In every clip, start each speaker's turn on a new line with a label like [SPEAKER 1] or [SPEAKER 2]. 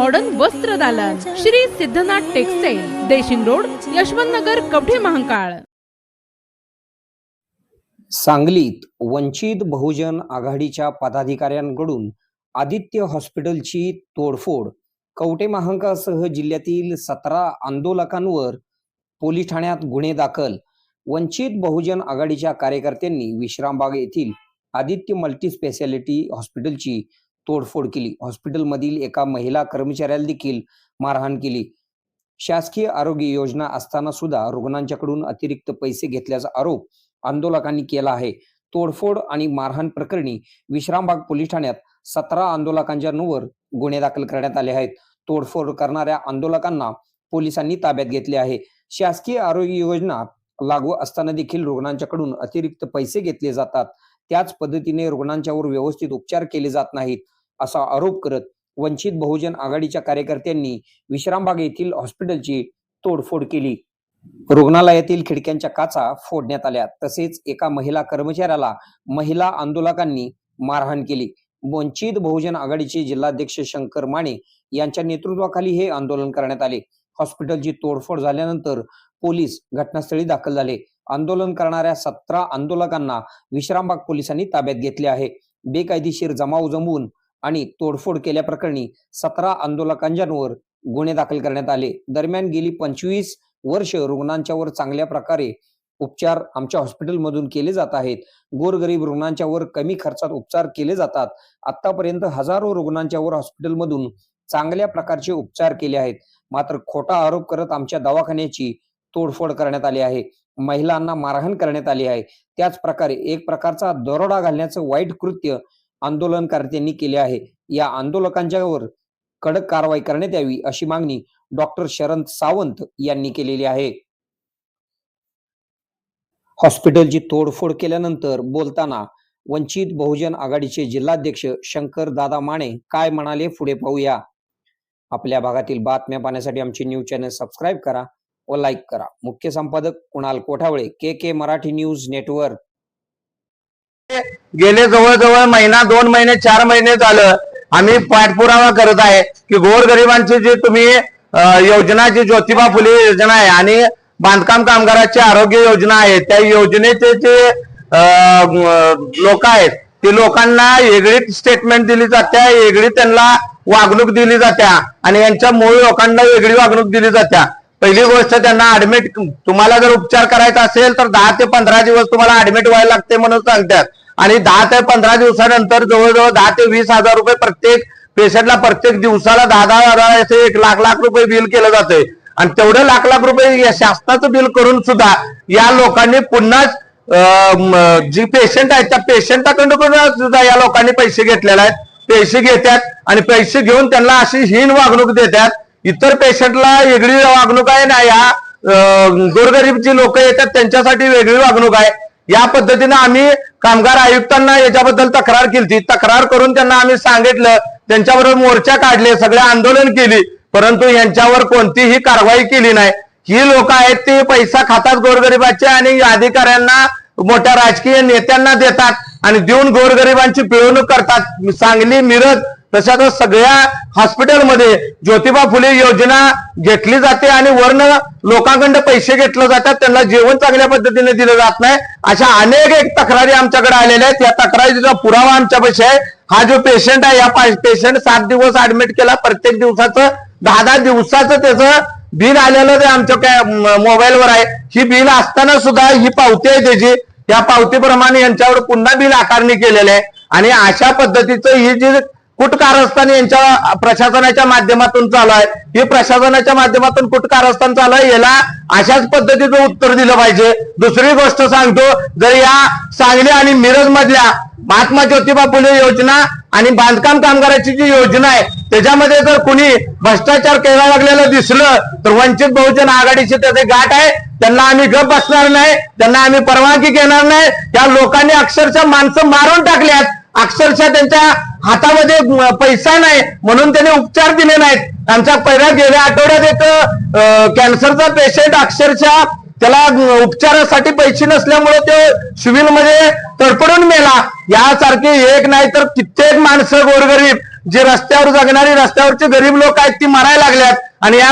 [SPEAKER 1] Modern वस्त्र दालन Shri Siddhanath textile Deshing road Yashwant Nagar Kavathe Mahankal.
[SPEAKER 2] सांगलीत वंचित बहुजन आघाडीच्या पदाधिकाऱ्यांकडून आदित्य हॉस्पिटलची तोडफोड कवटे महांकासह जिल्ह्यातील सतरा आंदोलकांवर पोलीस ठाण्यात गुन्हे दाखल वंचित बहुजन आघाडीच्या कार्यकर्त्यांनी विश्रामबाग येथील आदित्य मल्टी स्पेशालिटी हॉस्पिटलची तोडफोड केली. हॉस्पिटलमधील एका महिला कर्मचाऱ्याला देखील मारहाण केली. शासकीय आरोग्य योजना असताना सुद्धा रुग्णांच्याकडून अतिरिक्त पैसे घेतल्याचा आरोप आंदोलकांनी केला आहे. तोडफोड आणि मारहाण प्रकरणी विश्रामबाग पोलीस ठाण्यात सतरा आंदोलकांच्यावर गुन्हे दाखल करण्यात आले आहेत. तोडफोड करणाऱ्या आंदोलकांना पोलिसांनी ताब्यात घेतले आहे. शासकीय आरोग्य योजना लागू असताना देखील रुग्णांच्याकडून अतिरिक्त पैसे घेतले जातात. त्याच पद्धतीने रुग्णांच्यावर व्यवस्थित उपचार केले जात नाहीत असा आरोप करत वंचित बहुजन आघाडीच्या कार्यकर्त्यांनी विश्रामबाग येथील हॉस्पिटलची तोडफोड केली. रुग्णालयातील खिडक्यांच्या काचा फोडण्यात आल्या. तसेच एका महिला कर्मचाऱ्याला महिला आंदोलकांनी मारहाण केली. वंचित बहुजन आघाडीचे जिल्हाध्यक्ष शंकर माने यांच्या नेतृत्वाखाली हे आंदोलन करण्यात आले. हॉस्पिटलची तोडफोड झाल्यानंतर पोलीस घटनास्थळी दाखल झाले. आंदोलन करणाऱ्या सतरा आंदोलकांना विश्रामबाग पोलिसांनी ताब्यात घेतले आहे. बेकायदेशीर जमाव जमवून आणि तोडफोड केल्याप्रकरणी सतरा आंदोलकांच्यावर गुन्हे दाखल करण्यात आले. दरम्यान गेली पंचवीस वर्ष रुग्णांच्यावर चांगल्या प्रकारे उपचार आमच्या हॉस्पिटलमधून केले जात आहेत. गोरगरीब रुग्णांच्यावर कमी खर्चात उपचार केले जातात. आतापर्यंत हजारो रुग्णांच्यावर हॉस्पिटलमधून चांगल्या प्रकारचे उपचार केले आहेत. मात्र खोटा आरोप करत आमच्या दवाखान्याची तोडफोड करण्यात आली आहे. महिलांना मारहाण करण्यात आली आहे. त्याच प्रकारे एक प्रकारचा दरोडा घालण्याचं वाईट कृत्य आंदोलनकर्त्यांनी केले आहे. या आंदोलकांच्यावर कडक कारवाई करण्यात यावी अशी मागणी डॉक्टर शरद सावंत यांनी केलेली आहे. हॉस्पिटलची तोडफोड केल्यानंतर बोलताना वंचित बहुजन आघाडीचे जिल्हाध्यक्ष शंकर दादा माने काय म्हणाले पुढे पाहूया. आपल्या भागातील बातम्या पाहण्यासाठी आमचे न्यूज चॅनल सबस्क्राईब करा व लाईक करा. मुख्य संपादक Kunal Kothawale K K Marathi news network.
[SPEAKER 3] गेले जवळजवळ महिना दोन महिने चार महिने झालं. आम्ही पाठपुरावा करत आहे की गोरगरिबांची जी तुम्ही योजना जी ज्योतिबा फुले योजना आहे आणि बांधकाम कामगाराची आरोग्य योजना आहे त्या योजनेचे जे लोक आहेत ते लोकांना वेगळी स्टेटमेंट दिली जाते. वेगळी त्यांना वागणूक दिली जात्या आणि यांच्या मूळ लोकांना वेगळी वागणूक दिली जात्या. पहिली गोष्ट त्यांना ऍडमिट तुम्हाला जर उपचार करायचा असेल तर दहा ते पंधरा दिवस तुम्हाला ऍडमिट व्हायला लागते म्हणून सांगतात. आणि दहा ते पंधरा दिवसानंतर जवळजवळ दहा ते वीस हजार रुपये प्रत्येक पेशंटला प्रत्येक दिवसाला दहा दहा हजार असे एक लाख लाख रुपये बिल केलं जातंय आणि तेवढे लाख लाख रुपये या शासनाचं बिल करून सुद्धा या लोकांनी पुन्हा जी पेशंट आहेत त्या पेशंटाकडून सुद्धा या लोकांनी पैसे घेतलेले आहेत. पैसे घेतात आणि पैसे घेऊन त्यांना अशी हीन वागणूक देतात इतर पेशंटला वेगळी वागणूक आहे ना या गोरगरीब जी लोक येतात त्यांच्यासाठी वेगळी वागणूक आहे. या पद्धतीने आम्ही कामगार आयुक्तांना याच्याबद्दल तक्रार केली तक्रार करून त्यांना आम्ही सांगितलं त्यांच्याबरोबर मोर्चा काढले सगळे आंदोलन केली परंतु यांच्यावर कोणतीही कारवाई केली नाही. ही लोक आहेत ते पैसा खातात गोरगरिबाचे आणि अधिकाऱ्यांना मोठ्या राजकीय नेत्यांना देतात. आणि देऊन गोरगरिबांची पिळवणूक करतात. सांगली मिरज तशाच सगळ्या हॉस्पिटलमध्ये ज्योतिबा फुले योजना घेतली जाते आणि वर्ण लोकांकडे पैसे घेतले जातात. त्यांना जेवण चांगल्या पद्धतीने दिलं जात नाही. अशा अनेक एक तक्रारी आमच्याकडे आलेल्या आहेत. या तक्रारीचा पुरावा आमच्यापाशी आहे. हा जो पेशंट आहे या पेशंट सात दिवस ऍडमिट केला. प्रत्येक दिवसाचं दहा दहा दिवसाचं त्याचं बिल आलेलं ते आमच्या काय मोबाईलवर आहे. ही बिल असताना सुद्धा ही पावती आहे त्याची. या पावतीप्रमाणे यांच्यावर पुन्हा बिल आकारणी केलेली आहे. आणि अशा पद्धतीचं ही जी कुटकारस्थान यांच्या प्रशासनाच्या माध्यमातून चालू आहे हे प्रशासनाच्या माध्यमातून कुटकारस्थान चालू आहे याला अशाच पद्धतीचं उत्तर दिलं पाहिजे. दुसरी गोष्ट सांगतो जर या सांगली आणि मिरज मधल्या महात्मा ज्योतिबा फुले योजना आणि बांधकाम कामगाराची जी योजना आहे त्याच्यामध्ये जर कुणी भ्रष्टाचार केला लागलेलं दिसलं तर वंचित बहुजन आघाडीचे त्याचे गाठ आहे. त्यांना आम्ही गप बसणार नाही त्यांना आम्ही परवानगी घेणार नाही. त्या लोकांनी अक्षरशः माणसं मारून टाकल्यात. अक्षरशः त्यांच्या हातामध्ये पैसा नाही. म्हणून त्यांनी उपचार दिले नाहीत. आमच्या पहिल्या गेल्या आठवड्यात एक कॅन्सरचा पेशंट अक्षरशः त्याला उपचारासाठी पैसे नसल्यामुळे तो सिव्हिलमध्ये तडपडून मेला. यासारखे एक नाही तर कित्येक माणसं गोरगरीब जे रस्त्यावर जगणारी रस्त्यावरचे गरीब लोक आहेत ती मरायला लागल्यात. आणि या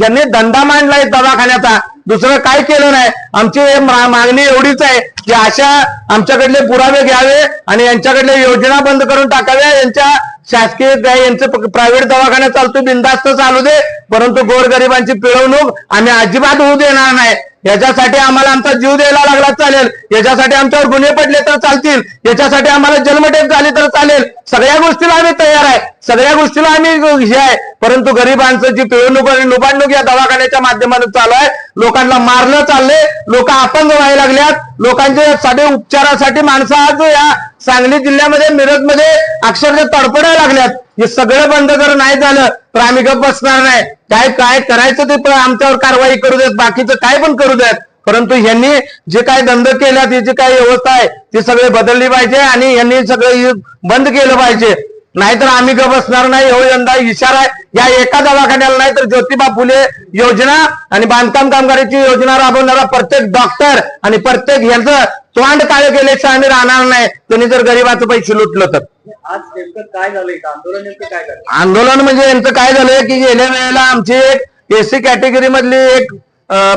[SPEAKER 3] यांनी धंदा मांडलाय दवाखान्याचा. दुसरं काय केलं नाही? आमची मागणी एवढीच आहे की अशा आमच्याकडले पुरावे घ्यावे आणि यांच्याकडले योजना बंद करून टाकाव्या. यांच्या शासकीय यांचं प्रायव्हेट दवाखाना चालतो बिंदास्त चालू दे. परंतु गोरगरिबांची पिळवणूक आम्ही अजिबात होऊ देणार नाही. याच्यासाठी आम्हाला आमचा जीव द्यायला लागला चालेल. याच्यासाठी आमच्यावर गुन्हे पडले तर चालतील. याच्यासाठी आम्हाला जन्मठेप झाली तर चालेल. सगळ्या गोष्टीला आम्ही तयार आहे. सगळ्या गोष्टीला आम्ही हे आहे. परंतु गरिबांचं जी पिळवणूक आणि लुबाडणूक या दवाखान्याच्या माध्यमातून चालू आहे लोकांना मारलं चाललंय लोक अपंग व्हायला लागल्यात. लोकांच्या साधे उपचारासाठी माणसं आज या सांगली जिल्ह्यामध्ये मिरजमध्ये अक्षरशः तडफडायला लागल्यात. हे सगळं बंद जर नाही झालं तर आम्ही गप बसणार नाही. काय काय करायचं ते पण आमच्यावर कारवाई करू देत बाकीचं काय पण करू देत. परंतु यांनी जे काय धंद केला ती जी काय व्यवस्था आहे ती सगळी बदलली पाहिजे आणि यांनी सगळं बंद केलं पाहिजे. नाहीतर आम्ही ग बसणार नाही. हो यंदा इशारा आहे. या एका दवाखान्याला नाही तर ज्योतिबा फुले योजना आणि बांधकाम कामगाराची योजना राबवणारा प्रत्येक डॉक्टर आणि प्रत्येक यांचं तोंड काळे केल्याशिवाय आम्ही राहणार नाही. त्यांनी जर गरीबाचं पैसे लुटलं तर.
[SPEAKER 4] म्हणजे आज नेमकं काय झालंय आंदोलन नेमकं काय झालं
[SPEAKER 3] आंदोलन म्हणजे यांचं काय झालंय की गेल्या वेळेला आमची एक एसी कॅटेगरी मधली एक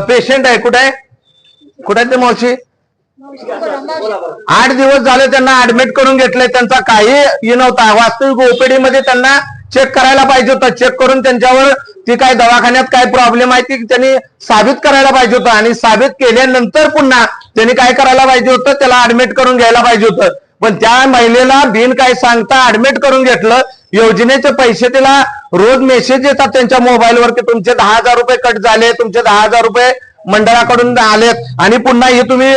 [SPEAKER 3] पेशंट आहे. कुठे कुठे आहे ते मावशी?
[SPEAKER 4] बोला बरं
[SPEAKER 3] आठ दिवस झाले त्यांना ऍडमिट करून घेतले त्यांचा काही हे नव्हता वास्तविक ओपीडी मध्ये त्यांना चेक करायला पाहिजे होता. चेक करून त्यांच्यावर ती काय दवाखान्यात काय प्रॉब्लेम आहे ती त्यांनी साबित करायला पाहिजे होतं. आणि साबित केल्यानंतर पुन्हा त्यांनी काय करायला पाहिजे होतं? त्याला ऍडमिट करून घ्यायला पाहिजे होतं. पण त्या महिलेला बिन काय सांगता ऍडमिट करून घेतलं. योजनेचे पैसे तिला रोज मेसेज येतात त्यांच्या मोबाईलवर की तुमचे दहा हजार रुपये कट झाले तुमचे दहा हजार रुपये मंडळाकडून आलेत. आणि पुन्हा ही तुम्ही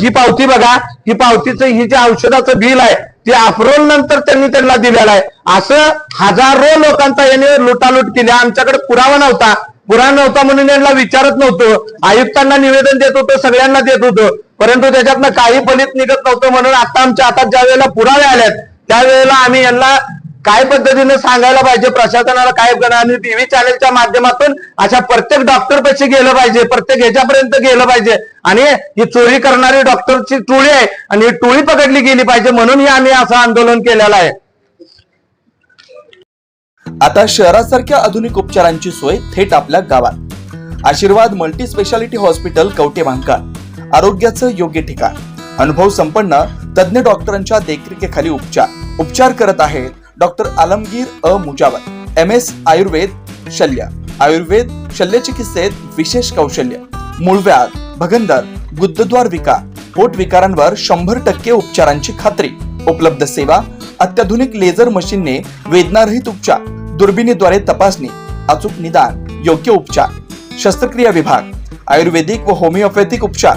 [SPEAKER 3] ही पावती बघा. ही पावतीचं ही जे औषधाचं बिल आहे ते अप्रोल नंतर त्यांनी त्यांना दिलेलं आहे. असं हजारो लोकांचा याने लुटालूट केली. आमच्याकडे पुरावा नव्हता. पुरावा नव्हता म्हणून यांना विचारत नव्हतो. आयुक्तांना निवेदन देत होतो सगळ्यांना देत होतो. परंतु त्याच्यातनं काही फलित निघत नव्हतं म्हणून आता आमच्या हातात ज्या वेळेला पुरावे आलेत त्यावेळेला आम्ही यांना काय पद्धतीने सांगायला पाहिजे प्रशासनाला काय आणि टीव्ही चॅनलच्या माध्यमातून अशा प्रत्येक डॉक्टर पैसे गेलं पाहिजे प्रत्येक ह्याच्यापर्यंत गेलं पाहिजे. आणि ही चोरी करणारी डॉक्टरची टोळी आहे आणि ही टोळी पकडली गेली पाहिजे म्हणून आम्ही असं आंदोलन केलेलं आहे.
[SPEAKER 5] आता शहरासारख्या आधुनिक उपचारांची सोय थेट आपल्या गावात. Ashirwad multi speciality hospital Kavathe Mahankal आरोग्याचं योग्य ठिकाण. अनुभव संपन्न तज्ञ डॉक्टरांच्या देखरेखीखाली उपचार. उपचार करत आहेत डॉक्टर आलमगीर अ. मुजावर एम एस आयुर्वेद शल्य. आयुर्वेद शल्य चिकित्सेत विशेष कौशल्य. मूळव्याध भगंदर गुद्धद्वार विकार पोट विकारांवर शंभर टक्के उपचारांची खात्री. उपलब्ध सेवा अत्याधुनिक लेझर मशीनने वेदनारहित उपचार दुर्बिणीद्वारे तपासणी अचूक निदान योग्य उपचार. शस्त्रक्रिया विभाग आयुर्वेदिक व होमिओपॅथिक उपचार